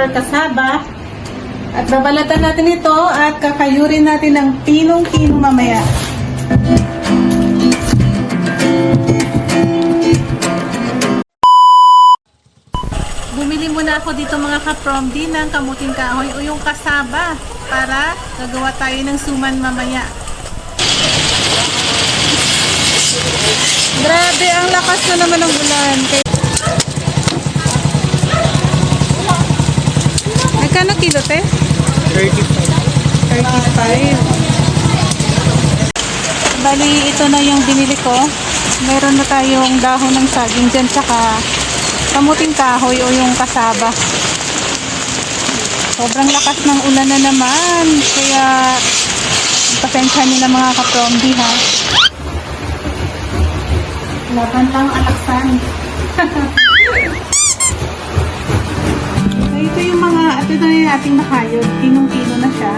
or kasaba. At babalatan natin ito at kakayurin natin ng pinong-pino mamaya. Bumili muna ako dito mga ka-promdi ng kamuting kahoy o yung kasaba para gagawa tayo ng suman mamaya. Grabe, ang lakas na naman ng ulan. Kaya... Magkano kilo, te? 35. 35. Bali, ito na yung binili ko. Meron na tayong dahon ng saging dyan, tsaka kamuting kahoy o yung kasaba. Sobrang lakas ng ulan na naman. Kaya, pasensya nyo na mga kapromdi ha. Laban tang alaksan. ito yung mga, ito na yung ating nakayod. Pinong-pino na siya.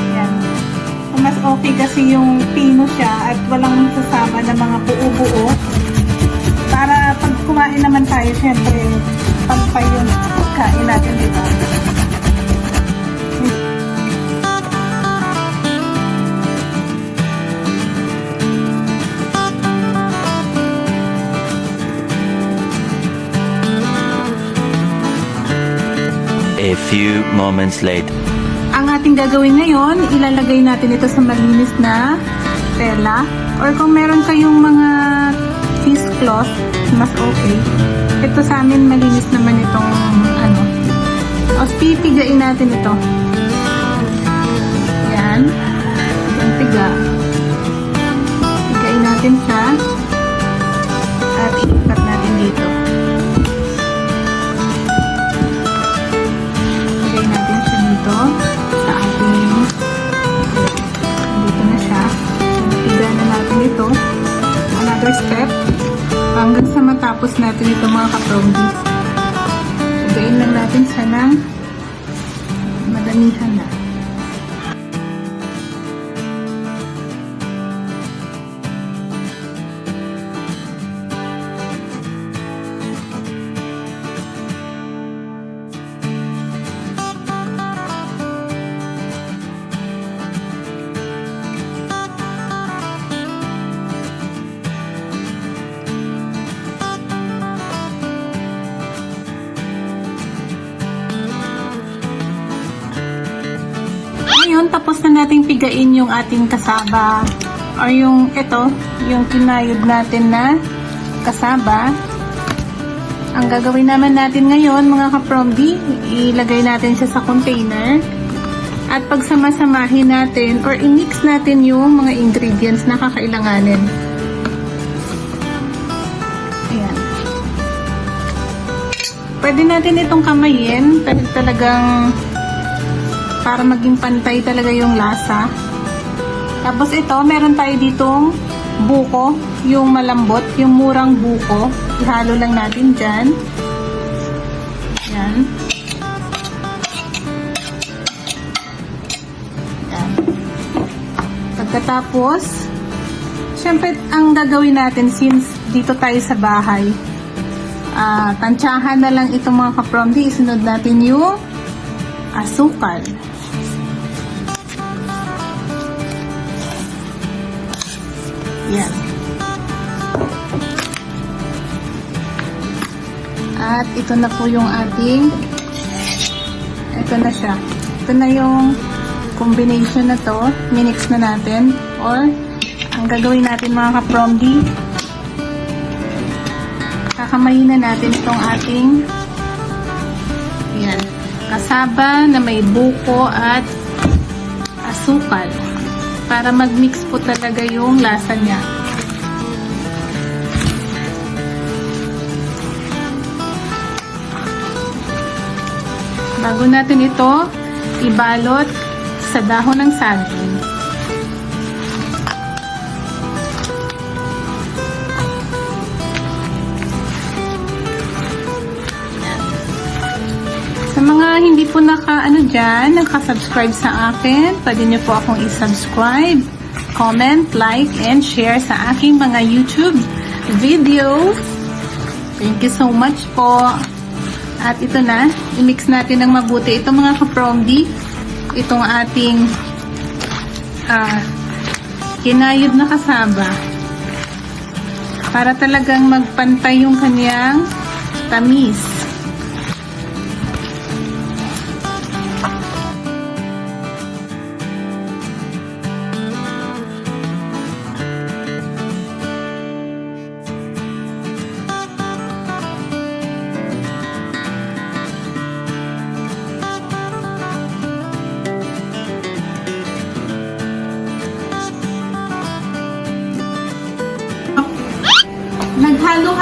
Ayan. Mas okay kasi yung pino siya at walang sasama na mga buo-buo. Para pag kumain naman tayo, syempre, pagpay yung kain natin, di? Few moments later. Ang ating gagawin ngayon, ilalagay natin ito sa malinis na tela. Or kung meron kayong mga cheesecloth, mas okay. Ito sa amin, malinis naman itong ano. O, pipigain natin ito. Yan. Yung piga. Pigain natin siya. Hanggang sa matapos natin ito mga kapromdi. Lagayin lang natin siya ng madamihan na. Tapos na nating pigain yung ating kasaba or yung ito, yung kinayod natin na kasaba. Ang gagawin naman natin ngayon, mga kapromdi, ilagay natin siya sa container. At pagsamasamahin natin or i-mix natin yung mga ingredients na kakailanganin. Ayan. Pwede natin itong kamayin, talagang para maging pantay talaga yung lasa. Tapos ito, meron tayo ditong buko, yung malambot, yung murang buko. Ihalo lang natin dyan. Yan. Yan. Pagkatapos, syempre ang gagawin natin since dito tayo sa bahay, ah tansyahan na lang itong mga kapromdi, isunod natin yung asukal. Yan. At ito na po yung ating ito na siya. Ito na yung combination na to. Minix na natin. Or, ang gagawin natin mga kapromdi, kakamayin na natin itong ating yan, kasaba na may buko at asukal para mag-mix po talaga yung lasa niya. Bago natin ito ibalot sa dahon ng saging. Hindi po naka, ano dyan, naka-subscribe sa akin, pwede nyo po akong i-subscribe, comment, like, and share sa aking mga YouTube videos. Thank you so much po. At ito na, i-mix natin ng mabuti. Ito mga kapromdi, itong ating ah, kinayod na kasaba. Para talagang magpantay yung kanyang tamis.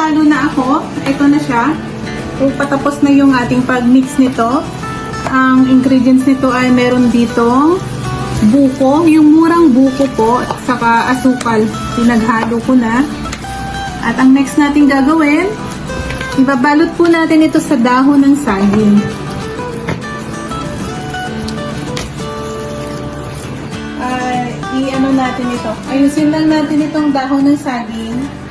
Naghalo-halo na ako. Ito na siya. Patapos na yung ating pag-mix nito. Ang ingredients nito ay meron ditong buko, yung murang buko po, saka asukal. Pinaghalo ko na. At ang next natin gagawin, ibabalot po natin ito sa dahon ng saging. Ay, i-ano natin ito. Ayusin lang natin itong dahon ng saging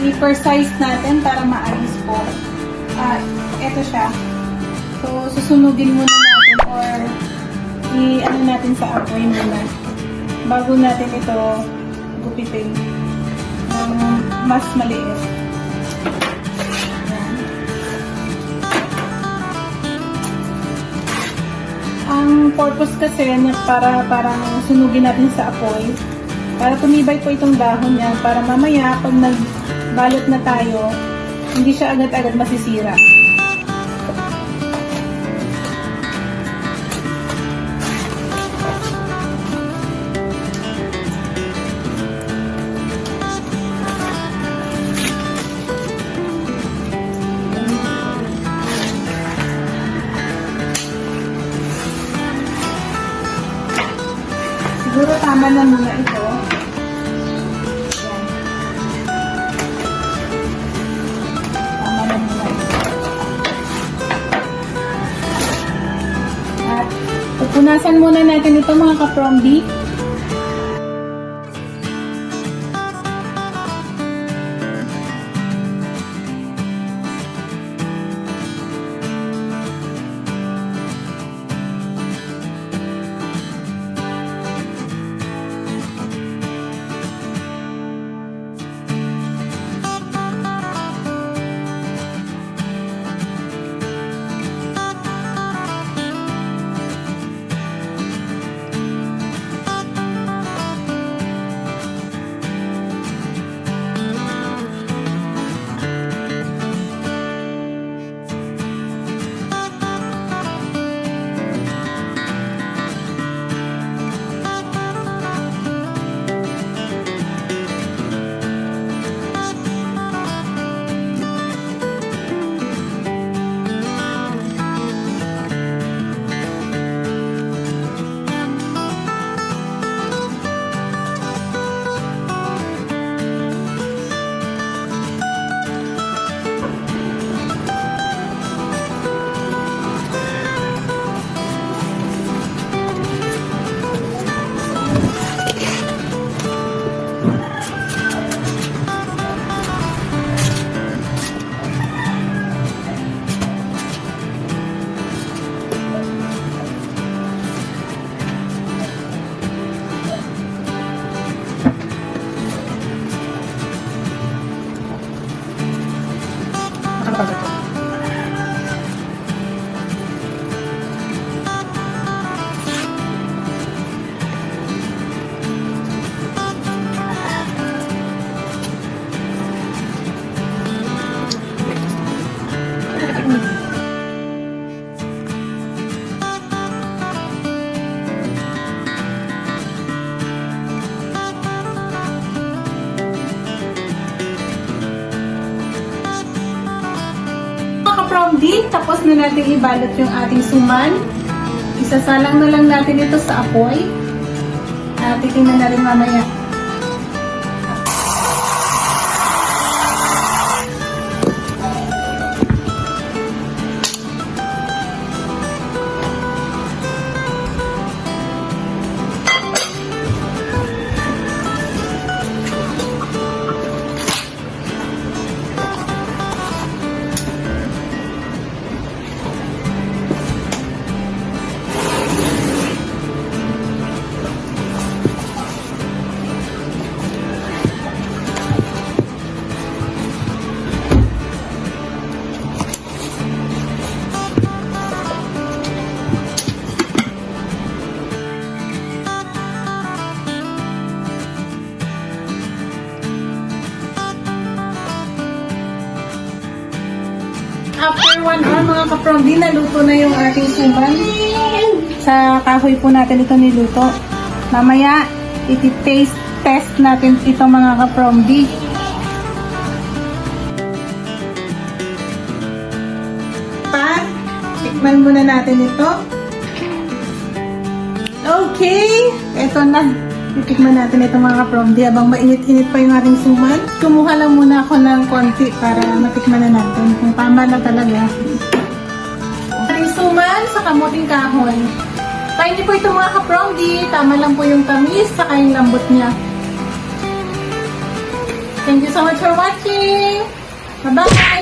i-precise natin para maayos po. Ah, eto siya. So, susunugin muna natin or i-ano natin sa apoy muna bago natin ito gupitin ng mas maliit. Ang purpose kasi na para parang sunugin natin sa apoy para tumibay po itong dahon niya para mamaya pag nagbalot na tayo hindi siya agad-agad masisira. Siguro tama na muna ito. Pupunasan muna natin ito mga kaprombi. Na natin ibalot yung ating suman. Isasalang na lang natin ito sa apoy. At titingnan na rin mamaya. One hour mga kapromdi, naluto na yung ating suman. Sa kahoy po natin ito niluto. Mamaya, iti-taste test natin ito mga kapromdi. Pa, tikman muna natin ito. Okay, eto na. Titikman natin ito mga kapromdi. Abang mainit-init pa yung ating suman. Kumuha lang muna ako ng konti para matikman na natin kung tama na talaga. Ating suman sa kamuting kahoy. Try niyo po ito mga kapromdi. Tama lang po yung tamis saka yung lambot niya. Thank you so much for watching. Bye-bye!